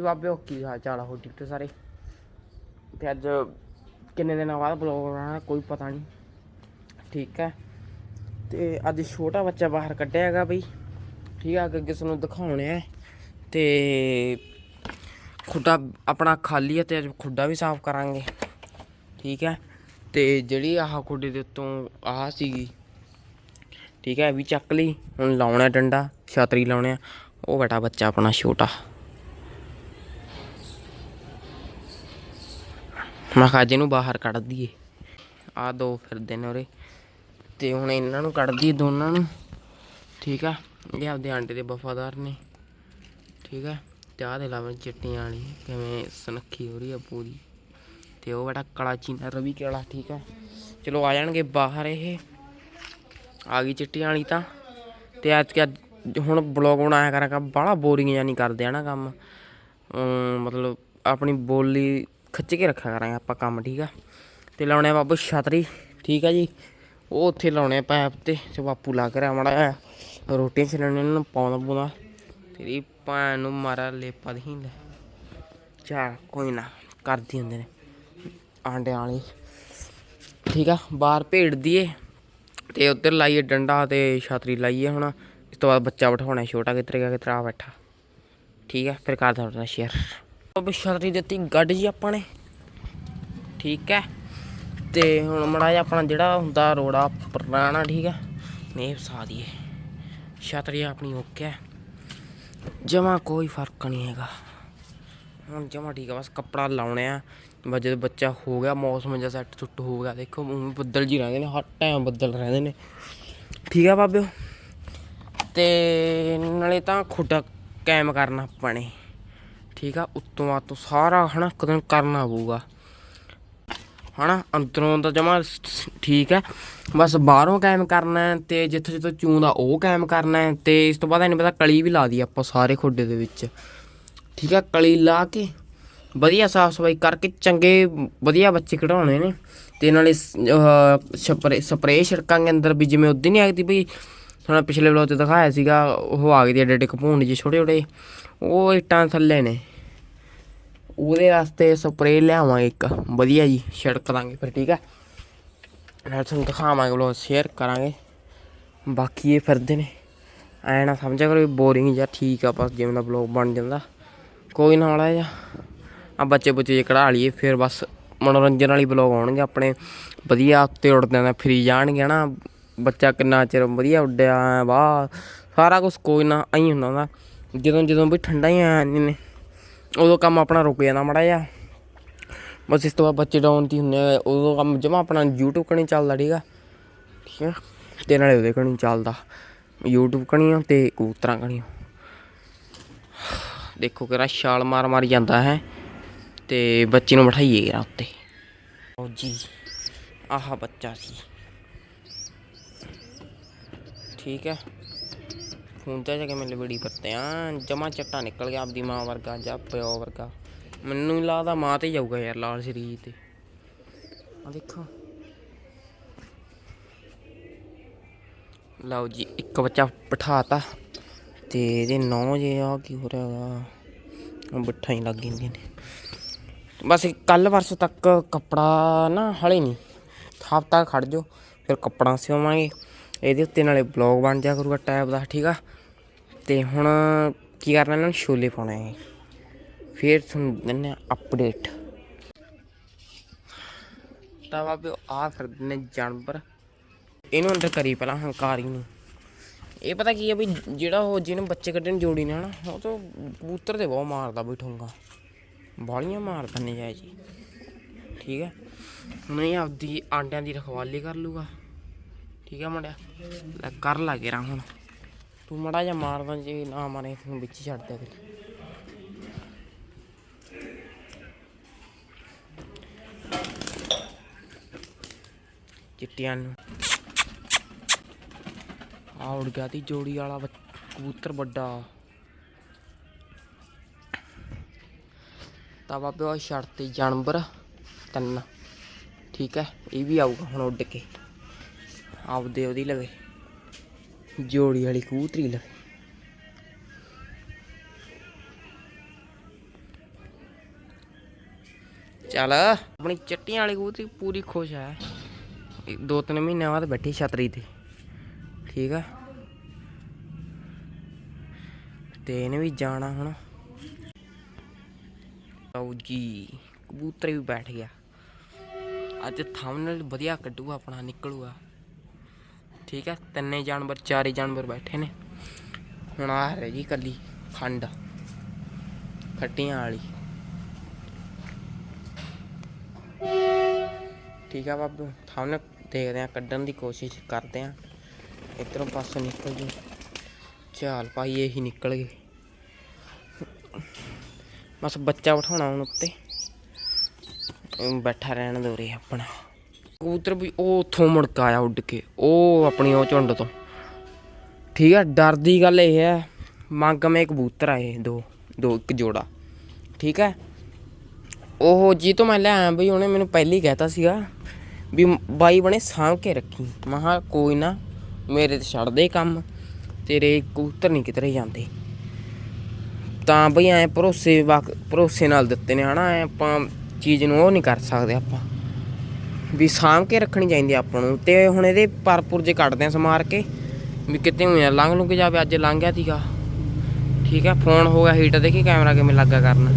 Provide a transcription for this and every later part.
ਬਾਬੇ ਕੀ ਹਾਲ ਚਾਲ ਆ ਹੋ ਠੀਕ ਸਾਰੇ? ਤੇ ਅੱਜ ਕਿੰਨੇ ਦਿਨਾਂ ਬਾਅਦ ਬਲੌਗ ਬਣਾਉਣਾ ਕੋਈ ਪਤਾ ਨਹੀਂ। ਠੀਕ ਹੈ। ਤੇ ਅੱਜ ਛੋਟਾ ਬੱਚਾ ਬਾਹਰ ਕੱਢਿਆ ਹੈਗਾ ਬਈ। ਠੀਕ ਹੈ ਅੱਗੇ ਕਿਸ ਨੂੰ ਦਿਖਾਉਣਾ ਹੈ ਤੇ ਖੁੱਡਾ ਆਪਣਾ ਖਾਲੀ ਹੈ ਤੇ ਅੱਜ ਖੁੱਡਾ ਵੀ ਸਾਫ਼ ਕਰਾਂਗੇ। ਠੀਕ ਹੈ। ਤੇ ਜਿਹੜੀ ਆਹ ਖੁੱਡੇ ਦੇ ਉੱਤੋਂ ਆਹ ਸੀਗੀ। ਠੀਕ ਹੈ ਵੀ ਚੱਕ ਲਈ। ਹੁਣ ਲਾਉਣਾ ਡੰਡਾ, ਛਤਰੀ ਲਾਉਣੇ ਆ। ਉਹ ਬੇਟਾ ਬੱਚਾ ਆਪਣਾ ਛੋਟਾ। ਮੈਂ ਕਿਹਾ ਅੱਜ ਬਾਹਰ ਕੱਢ ਦਈਏ। ਆ ਦੋ ਫਿਰਦੇ ਨੇ ਉਰੇ। ਤੇ ਹੁਣ ਇਹਨਾਂ ਨੂੰ ਕੱਢ ਦਈਏ ਦੋਨਾਂ ਨੂੰ। ਠੀਕ ਆ? ਇਹ ਆਪਦੇ ਆਂਡੇ ਦੇ ਵਫਾਦਾਰ ਨੇ। ਠੀਕ ਆ? ਤੇ ਆਹ ਦੇ ਲਾਵੇਂ ਚਿੱਟੀਆਂ ਵਾਲੀ, ਕਿਵੇਂ ਸੁਨੱਖੀ ਹੋ ਰਹੀ ਆ ਪੂਰੀ। ਤੇ ਉਹ ਬੜਾ ਕਲਾ ਚੀਨਾ, ਰਵੀ ਕਲਾ, ਠੀਕ ਆ? ਚਲੋ ਆ ਜਾਣਗੇ ਬਾਹਰ ਇਹ। ਆ ਗਈ ਚਿੱਟੀਆਂ ਵਾਲੀ ਤਾਂ। ਤੇ ਅੱਜ ਕਿ ਹੁਣ ਬਲੌਗ ਬਣਾਇਆ ਕਰਾਂਗਾ ਬੜਾ ਬੋਰਿੰਗ ਜਾਂ ਨਹੀਂ ਕਰਦੇ ਆ ਨਾ ਕੰਮ ਮਤਲਬ ਆਪਣੀ ਬੋਲੀ ਖਿੱਚ ਕੇ ਰੱਖਿਆ ਕਰਾਂਗੇ ਆਪਾਂ ਕੰਮ, ਠੀਕ ਆ? ਤੇ ਲਾਉਣੇ ਆ ਬਾਬੂ ਛਤਰੀ, ਠੀਕ ਆ ਜੀ? ਉਹ ਉੱਥੇ ਲਾਉਣੇ ਆ ਪੈਪ ਤੇ ਤੇ ਬਾਪੂ ਲਾ ਕੇ ਮੜਾ ਰੋਟੀਆਂ ਛਲਣੇ ਨੂੰ ਪਾਉਂਦਾ ਪੂੰਦਾ ਤੇਰੀ ਭੈਣ ਨੂੰ ਮਾਰਾ ਲੇਪਾ ਦੀ ਲੈ ਚਾ ਕੋਈ ਨਾ, ਕਰਦੀ ਹੁੰਦੇ ਨੇ। ਆਂਡਿਆਂ ਵਾਲੀ। ਠੀਕ ਆ, ਬਾਹਰ ਭੇੜ ਦੀਏ। ਤੇ ਉੱਧਰ ਲਾਈਏ ਡੰਡਾ ਤੇ ਛਤਰੀ ਲਾਈਏ ਹੁਣ। ਇਸ ਤੋਂ ਬਾਅਦ ਬੱਚਾ ਬਿਠਾਉਣਾ ਛੋਟਾ ਕਿਤਰੇ ਗਿਆ ਕਿਤਰਾ ਬੈਠਾ। ਠੀਕ ਹੈ ਫਿਰ ਕਰਦਾ ਤੁਹਾਡਾ ਸ਼ੇਅਰ ਉਹ ਛਤਰੀ ਦਿੱਤੀ, ਗੱਡ ਜੀ ਆਪਾਂ ਨੇ। ਠੀਕ ਹੈ। ਤੇ ਹੁਣ ਮੜਾ ਜਿਹਾ ਆਪਣਾ ਜਿਹੜਾ ਹੁੰਦਾ ਰੋੜਾ ਪੁਰਾਣਾ ਠੀਕ ਹੈ। ਨੇ ਫਸਾ ਦਈਏ। ਛਤਰੀ ਆਪਣੀ ਓਕੇ ਹੈ। ਜਮਾ ਕੋਈ ਫ਼ਰਕ ਨਹੀਂ ਹੈਗਾ। ਹੁਣ ਜਮਾ ਠੀਕ ਆ ਬਸ ਕੱਪੜਾ ਲਾਉਣੇ ਆ। ਬਸ ਜਦੋਂ ਬੱਚਾ ਹੋ ਗਿਆ, ਮੌਸਮ ਜਿਹਾ ਸੈੱਟ ਸੁੱਟ ਹੋ ਗਿਆ, ਦੇਖੋ ਬੱਦਲ ਜੀ ਰਹਿੰਦੇ ਨੇ, ਹਰ ਟਾਈਮ ਬੱਦਲ ਰਹਿੰਦੇ ਨੇ। ਠੀਕ ਆ ਬਾਬਿਓ। ਤੇ ਨਾਲੇ ਤਾਂ ਖੁੱਡਾ ਕਾਇਮ ਕਰਨਾ ਆਪਾਂ ਨੇ। ਠੀਕ ਆ, ਉੱਤੋਂ ਆ ਤੋਂ ਸਾਰਾ ਹਨਾ ਇੱਕ ਦਿਨ ਕਰਨਾ ਪਊਗਾ ਹਨਾ, ਅੰਦਰੋਂ ਤਾਂ ਜਮਾ ਠੀਕ ਹੈ ਬਸ ਬਾਹਰੋਂ ਕਾਇਮ ਕਰਨਾ ਹੈ ਤੇ ਜਿੱਥੇ ਜਿੱਥੇ ਚੂੰਦਾ ਉਹ ਕਾਇਮ ਕਰਨਾ ਹੈ ਤੇ ਇਸ ਤੋਂ ਬਾਅਦ ਇਹਨੂੰ ਪਤਾ ਕਲੀ ਵੀ ਲਾ ਦੀ ਆਪਾਂ ਸਾਰੇ ਖੋਡੇ ਦੇ ਵਿੱਚ। ਠੀਕ ਹੈ ਕਲੀ ਲਾ ਕੇ ਵਧੀਆ ਸਾਫ਼ ਸਫ਼ਾਈ ਕਰਕੇ ਚੰਗੇ ਵਧੀਆ ਬੱਚੇ ਕਢਾਉਣੇ ਨੇ। ਤੇ ਨਾਲੇ ਸਪਰੇ ਸਪਰੇ ਛਿੜਕਾਂਗੇ ਅੰਦਰ ਵੀ, ਜਿਵੇਂ ਉਦੋਂ ਨਹੀਂ ਆਈ ਬਈ ਤੁਹਾਨੂੰ ਪਿਛਲੇ ਵਲੋਗ 'ਚ ਦਿਖਾਇਆ ਸੀਗਾ, ਉਹ ਆ ਗਈ ਦੀ ਐਡੇ ਕਪੂੰਡ ਜਿਹੇ ਛੋਟੇ ਛੋਟੇ ਉਹ ਇੱਟਾਂ ਥੱਲੇ ਨੇ। ਉਹਦੇ ਵਾਸਤੇ ਸਪਰੇਅ ਲਿਆਵਾਂਗੇ ਇੱਕ। ਵਧੀਆ ਜੀ, ਛਿੜਕ ਦਾਂਗੇ ਫਿਰ, ਠੀਕ ਹੈ ਨਾਲ ਤੁਹਾਨੂੰ ਦਿਖਾਵਾਂਗੇ ਵਲੋਗ ਸ਼ੇਅਰ ਕਰਾਂਗੇ। ਬਾਕੀ ਇਹ ਫਿਰਦੇ ਨੇ। ਐ ਨਾ ਸਮਝਿਆ ਕਰੋ ਬੋਰਿੰਗ ਜਾਂ ਠੀਕ ਆ, ਬਸ ਜਿਵੇਂ ਦਾ ਵਲੋਗ ਬਣ ਜਾਂਦਾ। ਕੋਈ ਨਾ ਵਾਲਾ ਜਾਂ ਆ ਬੱਚੇ ਬੁੱਚੇ ਜੇ ਕਢਾ ਲਈਏ, ਫਿਰ ਬਸ ਮਨੋਰੰਜਨ ਵਾਲੀ ਵਲੋਗ ਆਉਣਗੇ ਆਪਣੇ। ਵਧੀਆ ਉੱਤੇ ਉੱਡਦੇ ਦਾ ਫਰੀ ਜਾਣਗੇ ਨਾ। ਬੱਚਾ ਕਿੰਨਾ ਚਿਰ ਵਧੀਆ ਉੱਡਿਆ ਵਾਹ ਸਾਰਾ ਕੁਝ ਕੋਈ ਨਾ ਐਂ ਹੁੰਦਾ ਹੁੰਦਾ ਜਦੋਂ ਜਦੋਂ ਵੀ ਠੰਡਾ ਹੀ ਆ ਨੇ ਉਦੋਂ ਕੰਮ ਆਪਣਾ ਰੁਕ ਜਾਂਦਾ ਮੜਾ ਜਾ ਬਸ ਇਸ ਤੋਂ ਬਾਅਦ ਬੱਚੇ ਡਾਊਨ ਦੀ ਹੁੰਦੇ ਆ, ਉਦੋਂ ਕੰਮ ਜਮਾ ਆਪਣਾ YouTube ਕਣੀ ਚੱਲਦਾ ਠੀਕ ਆ। ਠੀਕ ਆ? ਤੇ ਨਾਲੇ ਉਹਦੇ ਕਣੀ ਚੱਲਦਾ। YouTube ਕਣੀ ਤੇ ਕਬੂਤਰਾਂ ਕਣੀ ਦੇਖੋ ਕਿਹੜਾ ਛਾਲ ਮਾਰ ਮਾਰ ਜਾਂਦਾ ਹੈ ਤੇ ਬੱਚੇ ਨੂੰ ਬਿਠਾਈਏ ਕਿਹੜਾ ਉੱਤੇ। ਉਹ ਜੀ ਆਹ ਬੱਚਾ ਸੀ। ਠੀਕ ਹੈ। ਫੋਨ ਤੇ ਜਾ ਕੇ ਮੈਨੂੰ ਬੜੀ ਪਰਤੇ ਆ। ਜਮਾ ਚੱਟਾ ਨਿਕਲ ਗਿਆ ਆਪਦੀ ਮਾਂ ਵਰਗਾ ਜਾਂ ਪਿਓ ਵਰਗਾ। ਮੈਨੂੰ ਨੀ ਲੱਗਦਾ ਮਾਂ ਤੇ ਜਾਊਗਾ ਯਾਰ ਲਾਲ ਸਰੀਰ ਤੇ। ਆ ਦੇਖੋ। ਲਓ ਜੀ, ਇੱਕ ਬੱਚਾ ਬਿਠਾਤਾ। ਤੇ ਇਹਦੇ ਨੌ ਜੇ ਆ, ਕੀ ਹੋ ਰਿਹਾ ਹੈਗਾ ਬਿਠਾ ਹੀ ਲੱਗ ਜਾਂਦੀਆਂ ਨੇ। ਬਸ ਕੱਲ ਪਰਸੋਂ ਤੱਕ ਕੱਪੜਾ ਨਾ ਹਲੇ ਨਹੀਂ ਹਫ਼ਤਾ ਖੜ ਜੋ ਫਿਰ ਕੱਪੜਾ ਸਿਵਾਵਾਂਗੇ ਇਹਦੇ ਉੱਤੇ ਨਾਲੇ ਬਲੌਗ ਬਣ ਜਾ ਕਰੂਗਾ ਟੈਬ ਦਾ, ਠੀਕ ਆ? ਤੇ ਹੁਣ ਕੀ ਕਰਨਾ ਇਹਨਾਂ ਨੂੰ? ਛੋਲੇ ਪਾਉਣਾ ਹੈ ਫਿਰ ਤੁਹਾਨੂੰ ਦਿੰਨੇ ਅਪਡੇਟ ਤਾਂ ਬਾਬੇ ਆ ਫਿਰਦੇ ਨੇ ਜਾਨਵਰ। ਇਹਨੂੰ ਅੰਦਰ ਕਰੀ ਪਹਿਲਾਂ ਹੰਕਾਰੀ ਨੂੰ। ਇਹ ਪਤਾ ਕੀ ਹੈ ਵੀ ਜਿਹੜਾ ਉਹ ਜਿਹਨੂੰ ਬੱਚੇ ਕੱਢਣ ਜੋੜੀ ਨੇ ਹਨਾ, ਉਹ ਤਾਂ ਕਬੂਤਰ 'ਤੇ ਬਹੁਤ ਮਾਰਦਾ ਬੈਠੂਗਾ ਬਾਲੀਆਂ ਮਾਰਦਾ ਨੇ ਜਾਇ ਜੀ। ਠੀਕ ਹੈ ਹੁਣ ਇਹ ਆਪਦੀ ਆਂਡਿਆਂ ਦੀ ਰਖਵਾਲੀ ਕਰ ਲੂਗਾ ਠੀਕ ਹੈ ਮੁੰਡਿਆ? ਲੈ ਕਰ ਲਾ ਕੇ ਹੁਣ। ਤੂੰ ਮੜਾ ਜਾ ਮਾਰਦਾ ਜੇ ਨਾ ਮਾਰੇ ਤੈਨੂੰ ਵਿੱਚ ਛੱਡ ਦੇ ਫਿਰ। ਚਿੱਟਿਆਂ ਨੂੰ। ਆ ਉੜ ਗਿਆ ਤੀ ਜੋੜੀ ਵਾਲਾ ਕਬੂਤਰ ਵੱਡਾ। ਤਾਂ ਬਾਬੇ ਉਹ ਛੱਡ ਤੇ ਜਾਨਵਰ, ਤਿੰਨ। ਠੀਕ ਹੈ ਇਹ ਵੀ ਆਊਗਾ ਹੁਣ ਉੱਡ ਕੇ। ਆਪਦੇ ਉਹਦੀ ਲਵੇ। ਜੋੜੀ ਵਾਲੀ ਕਬੂਤਰੀ ਲਵੇ। ਚੱਲ, ਆਪਣੀ ਚੱਟੀਆਂ ਵਾਲੀ ਕਬੂਤਰੀ ਪੂਰੀ ਖੁਸ਼ ਹੈ। ਦੋ ਤਿੰਨ ਮਹੀਨਿਆਂ ਬਾਅਦ ਬੈਠੀ ਛਤਰੀ ਤੇ। ਠੀਕ ਆ? ਤੇ ਇਹਨੇ ਵੀ ਜਾਣਾ ਹੁਣ। ਲਓ ਜੀ, ਕਬੂਤਰ ਵੀ ਬੈਠ ਗਿਆ। ਅੱਜ ਥੰਬਨੇਲ ਵਧੀਆ ਕੱਢੂਗਾ, ਆਪਣਾ ਨਿਕਲੂਗਾ। ਠੀਕ ਹੈ, ਤਿੰਨੇ ਜਾਨਵਰ, ਚਾਰੇ ਜਾਨਵਰ ਬੈਠੇ ਨੇ। ਹੁਣ ਆ ਰਹੀ ਜੀ ਕੱਲੀ ਖੰਡ। ਖੱਟੀਆਂ ਵਾਲੀ। ਠੀਕ ਆ ਬਾਬੂ ਥੰਬਨੇਲ ਦੇਖਦੇ ਆ ਕੱਢਣ ਦੀ ਕੋਸ਼ਿਸ਼ ਕਰਦੇ ਆ ਇਧਰੋਂ ਪਾਸੋਂ ਨਿਕਲ ਜੂ। ਚਾਲ ਭਾਈ ਇਹੀ ਨਿਕਲ ਗਏ ਬਸ ਬੱਚਾ ਬਿਠਾਉਣਾ ਹੁਣ ਉੱਤੇ। ਬੈਠਾ ਰਹਿਣ ਦੋ ਰੇ ਆਪਣਾ। ਕਬੂਤਰ ਵੀ ਉਹ ਉੱਥੋਂ ਮੁੜ ਆਇਆ ਉੱਡ ਕੇ, ਉਹ ਆਪਣੀ ਉਹ ਝੁੰਡ ਤੋਂ। ਠੀਕ ਹੈ ਡਰ ਦੀ ਗੱਲ ਇਹ ਹੈ, ਮੰਗ ਕਬੂਤਰ ਆਏ ਦੋ ਦੋ ਇੱਕ ਜੋੜਾ। ਠੀਕ ਹੈ? ਉਹ ਜੀ ਤੋਂ ਮੈਂ ਲੈ ਆਇਆ ਬਈ, ਉਹਨੇ ਮੈਨੂੰ ਪਹਿਲੀ ਕਹਿਤਾ ਸੀਗਾ ਵੀ ਬਾਈ ਬਣੇ ਸਾਂਭ ਕੇ ਰੱਖੀ। ਮਹਾ ਕੋਈ ਨਾ, ਮੇਰੇ ਤੇ ਛੱਡ ਦੇ ਕੰਮ, ਤੇਰੇ ਕਬੂਤਰ ਨਹੀਂ ਕਿਧਰੇ ਜਾਂਦੇ। ਤਾਂ ਬਈ ਐ ਭਰੋਸੇ ਵਕ, ਭਰੋਸੇ ਨਾਲ ਦਿੱਤੇ ਨੇ, ਹਨਾ, ਐ ਆਪਾਂ ਚੀਜ਼ ਨੂੰ ਉਹ ਨਹੀਂ ਕਰ ਸਕਦੇ ਆਪਾਂ। ਵੀ ਸਾਂਭ ਕੇ ਰੱਖਣੀ ਚਾਹੀਦੀ ਆਪਾਂ ਨੂੰ। ਤੇ ਹੁਣ ਇਹਦੇ ਪਰਪੁਰ ਜੇ ਕੱਢਦੇ ਆ ਸਮਾਰ ਕੇ, ਵੀ ਕਿਤੇ ਹੋਇਆ ਲੰਘ ਲੁੰਘ ਜਾਵੇ, ਅੱਜ ਲੰਘ ਗਿਆ ਤੀਗਾ ਠੀਕ ਹੈ ਫੋਨ ਹੋ ਗਿਆ ਹੀਟ ਦੇਖੀ ਕੈਮਰਾ ਕਿਵੇਂ ਲੱਗਾ ਕਰਨਾ?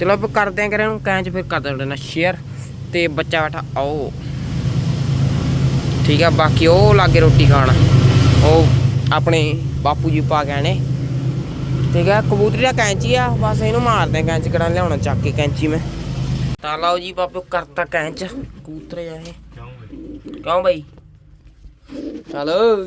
ਚਲੋ ਆਪਾਂ ਕਰਦੇ ਆਂ ਕਰਾਂ ਨੂੰ ਕੈਂਚ, ਫਿਰ ਕਰ ਦੇਣਾ ਸ਼ੇਅਰ ਤੇ ਬੱਚਾ ਬੈਠਾ ਆਓ। ਠੀਕ ਹੈ ਬਾਕੀ ਉਹ ਲਾਗੇ ਰੋਟੀ ਖਾਣ। ਉਹ ਆਪਣੇ ਬਾਪੂ ਜੀ ਪਾ ਕੇ ਨੇ ਠੀਕ ਹੈ ਕਬੂਤਰੀ ਦਾ ਕੈਂਚੀ ਆ, ਬਸ ਇਹਨੂੰ ਮਾਰਦੇ ਆ ਕੈਂਚ ਕਰਾਂ ਲਿਆਉਣਾ, ਚੱਕ ਕੇ ਕੈਂਚੀ ਮੈਂ। ਤਾਂ ਲਓ ਜੀ ਬਾਪੂ ਕਰਤਾ ਕੈਂਚ। ਕਬੂਤਰ ਆ ਇਹ। ਕਿਉਂ ਬਈ? ਚਲੋ।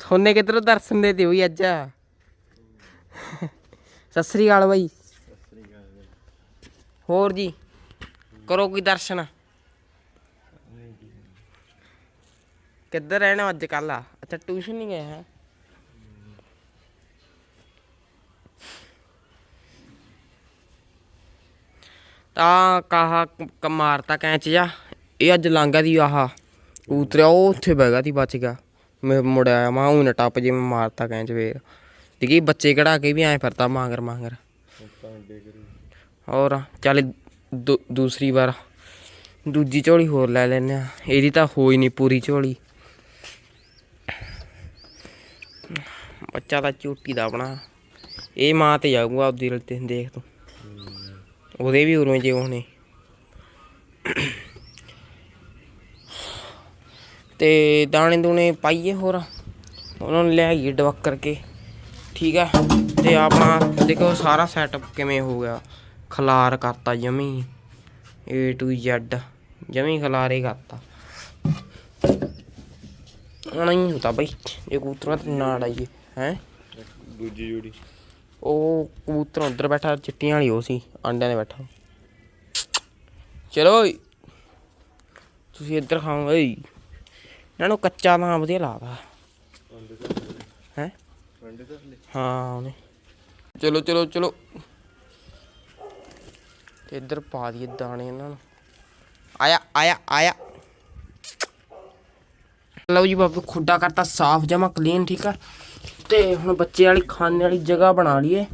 ਥੋਨੇ ਕਿਧਰੋਂ ਦਰਸ਼ਨ ਦੇ ਦਿਓ ਅੱਜ? ਸਤਿ ਸ੍ਰੀ ਅਕਾਲ ਬਾਈ। ਹੋਰ ਜੀ, ਕਰੋ ਕੋਈ ਦਰਸ਼ਨ। ਕਿੱਧਰ ਰਹਿਣਾ ਅੱਜ ਕੱਲ ਆ ਅੱਛਾ, ਟਿਊਸ਼ਨ ਨਹੀਂ ਗਏ ਹੈ? ਤਾਂ ਕਾਹਾ ਮਾਰਤਾ ਕੈਂਚ ਜਾ ਇਹ ਅੱਜ ਲਾਂਗਾ ਦੀ ਆਹ। ਉਤਰਿਆ, ਉਹ ਉੱਥੇ ਬੈਗਾ ਦੀ ਬਚ ਗਿਆ। ਮੈਂ ਮੁੜਿਆ ਆਇਆ, ਮੈਂ ਉਹ ਟੱਪ ਜੇ ਮੈਂ ਮਾਰਤਾ ਕੈਂਚ ਵੇਰ ਦੇਖੀ ਬੱਚੇ ਕਢਾ ਕੇ ਵੀ ਐਂ ਫਿਰਦਾ ਮਾਂਗਰ ਮਾਂਗਰ। ਹੋਰ, ਚੱਲ ਦੂ- ਦੂਸਰੀ ਵਾਰ। ਦੂਜੀ ਝੋਲੀ ਹੋਰ ਲੈ ਲੈਨੇ ਆ ਇਹਦੀ ਤਾਂ ਹੋਈ ਨਹੀਂ ਪੂਰੀ ਝੋਲੀ। ਬੱਚਾ ਤਾਂ ਝੂਟੀ ਦਾ ਆਪਣਾ। ਇਹ ਮਾਂ ਤੇ ਜਾਊਗਾ ਆਪਦੀ ਰਲ ਤੇ ਦੇਖ ਤੂੰ। ਉਹਦੇ ਵੀ ਉਰਵੇਂ ਜੇ ਹੋਣੇ ਤੇ ਦਾਣੇ ਦੂਣੇ ਪਾਈਏ ਹੋਰ। ਉਹਨਾਂ ਨੂੰ ਲੈ ਆਈਏ ਡਵਕ ਕਰਕੇ। ਠੀਕ ਹੈ ਤੇ ਆਪਣਾ ਦੇਖੋ ਸਾਰਾ ਸੈਟਅਪ ਕਿਵੇਂ ਹੋ ਗਿਆ। ਖਲਾਰ ਕਰਤਾ ਜਮੀ। A to Z ਜਮੀ ਖਲਾਰੇ ਕਰਤਾ। ਹੁਣ ਨਹੀਂ ਹੁੰਦਾ ਬਈ। ਇਹ ਕਬੂਤਰਾਂ ਤੇ ਆਈਏ, ਹੈ? ਦੂਜੀ ਜੋੜੀ। ਉਹ ਕਬੂਤਰ ਉਧਰ ਬੈਠਾ, ਚਿੱਟੀਆਂ ਵਾਲੀ ਉਹ ਸੀ, ਆਂਡਿਆਂ ਦੇ ਬੈਠਾ। ਚਲੋ ਤੁਸੀਂ ਇੱਧਰ ਖਾਓਗੇ ਓਏ। ਇਹਨਾਂ ਨੂੰ ਕੱਚਾ ਤਾਂ ਵਧੀਆ ਲੱਗਦਾ। ਹੈ? ਹਾਂ, ਉਹਨੇ। ਚਲੋ ਚਲੋ ਚਲੋ। ਤੇ ਇੱਧਰ ਪਾ ਦਈਏ ਦਾਣੇ ਇਹਨਾਂ ਨੂੰ। ਆਇਆ ਆਇਆ ਆਇਆ। ਲਓ ਜੀ ਬਾਬੂ, ਖੁੱਡਾ ਕਰਤਾ, ਸਾਫ਼ ਜਮਾ ਕਲੀਨ ਠੀਕ ਆ। ਤੇ ਹੁਣ ਬੱਚੇ ਵਾਲੀ ਖਾਣੇ ਵਾਲੀ ਜਗ੍ਹਾ ਬਣਾ ਲਈਏ।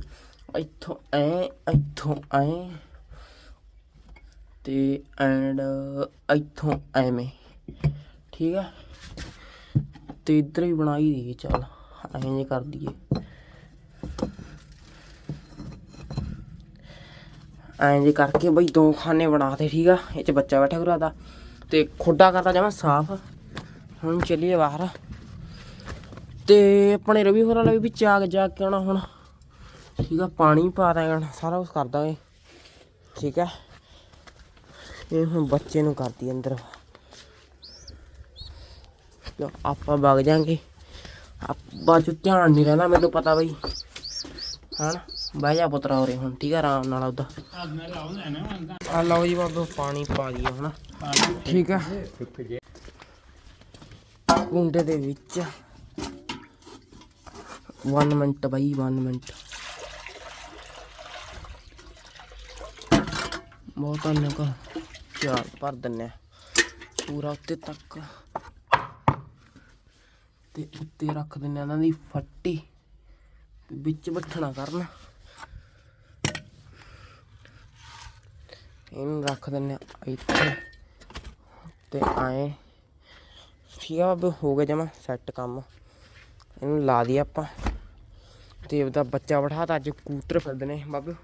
ਇੱਥੋਂ ਐ ਇੱਥੋਂ ਐ। ਤੇ ਐਂਡ ਇੱਥੋਂ ਐਵੇਂ। ਠੀਕ ਹੈ ਤੇ ਇੱਧਰ ਵੀ ਬਣਾਈ ਹੀ ਚੱਲ ਐਵੇਂ ਜੇ ਕਰ ਦਈਏ। ਐਂ ਜੇ ਕਰਕੇ ਬਈ ਦੋ ਖਾਨੇ ਬਣਾਤੇ ਠੀਕ ਆ, ਇਹ ਚ ਬੱਚਾ ਬੈਠਾ ਘੁਰਾ ਦਾ ਤੇ ਖੋਡਾ ਕਰਦਾ ਜਾਵਾਂ ਸਾਫ਼। ਹੁਣ ਚੱਲੀਏ ਬਾਹਰ। ਤੇ ਆਪਣੇ ਰਵੀ ਹੋਰਾਂ ਲਈ ਵੀ ਚਾਗ ਜਾ ਕੇ ਆਉਣਾ ਹੁਣ। ਠੀਕ ਆ, ਪਾਣੀ ਪਾ ਦਾਂਗੇ ਸਾਰਾ ਕੁਝ ਕਰ ਦਾਂਗੇ। ਠੀਕ ਆ। ਇਹ ਹੁਣ ਬੱਚੇ ਨੂੰ ਕਰਦੀ ਅੰਦਰ। ਆਪਾਂ ਵਗ ਜਾਾਂਗੇ। ਆਪਾਂ ਚ ਧਿਆਨ ਨਹੀਂ ਰਹਿੰਦਾ, ਮੈਨੂੰ ਪਤਾ ਬਈ। ਹਣ ਬਹਿ ਜਾ ਪੁੱਤਰਾ ਉਰੇ ਹੁਣ, ਠੀਕ ਆ, ਆਰਾਮ ਨਾਲ ਉਹਦਾ ਆ ਲਓ ਜੀ ਬਾਬੂ, ਪਾਣੀ ਪਾ ਦਈਏ ਹੁਣ। ਠੀਕ ਆ। ਕੁੰਡੇ ਦੇ ਵਿੱਚ। 1 ਮਿੰਟ ਬਾਈ 1 ਮਿੰਟ ਬਹੁਤ ਨਕਾ ਚਾਰ ਭਰ ਦਿੰਨੇ। ਪੂਰਾ ਉੱਤੇ ਤੱਕ ਤੇ ਉੱਤੇ ਰੱਖ ਦਿੰਨੇ ਇਹਨਾਂ ਦੀ ਫੱਟੀ ਵਿੱਚ ਬੱਠਣਾ ਕਰਨ ਇਹਨੂੰ ਰੱਖ ਦਿੰਨੇ ਇੱਥੇ ਤੇ ਆਏ ਠੀਕ ਆ ਬਾਬੇ ਹੋ ਗਿਆ ਜਮਾ ਸੈੱਟ ਕੰਮ ਇਹਨੂੰ ਲਾ ਦਈਏ ਆਪਾਂ ਤੇ ਉਹਦਾ ਬੱਚਾ ਬਿਠਾਤਾ, ਅੱਜ ਕੂਤਰ ਫਿਰਦੇ ਨੇ ਬਾਬੂ।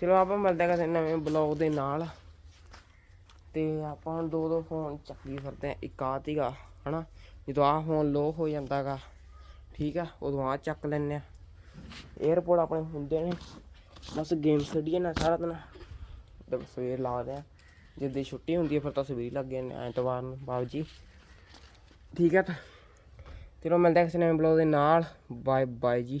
ਚਲੋ ਆਪਾਂ ਮਿਲਦੇ ਹਾਂ ਕਿਸੇ ਨਵੇਂ ਬਲੌਗ ਦੇ ਨਾਲ। ਤੇ ਆਪਾਂ ਹੁਣ ਦੋ ਦੋ ਫੋਨ ਚੱਕੀ ਫਿਰਦੇ ਆ ਇੱਕ ਆ ਤੀਗਾ ਹਨਾ? ਜਦੋਂ ਆਹ ਫੋਨ ਲੋ ਹੋ ਜਾਂਦਾਗਾ, ਠੀਕ ਆ? ਉਦੋਂ ਆ ਚੱਕ ਲੈਨੇ ਆ 에어ਪੋਰਟ ਆਪਣੇ ਹੁੰਦੇ ਨੇ। ਬਸ ਗੇਮ ਖੇਡੀਏ ਨਾ ਸਾਰਾ ਦਿਨ। ਤੇ ਸਵੇਰ ਲਾਦੇ ਆ ਜਿੱਦੇ ਛੁੱਟੀ ਹੁੰਦੀ ਹੈ ਫਿਰ ਤਾਂ ਸਵੇਰ ਲੱਗ ਜਾਂਦੇ ਆ ਐਤਵਾਰ ਨੂੰ, ਬਾਬੂ ਜੀ। ਠੀਕ ਹੈ ਤਾਂ। ਚਲੋ ਮਿਲਦੇ ਕਿਸੇ ਨਵੇਂ ਬਲੌਗ ਦੇ ਨਾਲ। ਬਾਏ ਬਾਏ ਜੀ।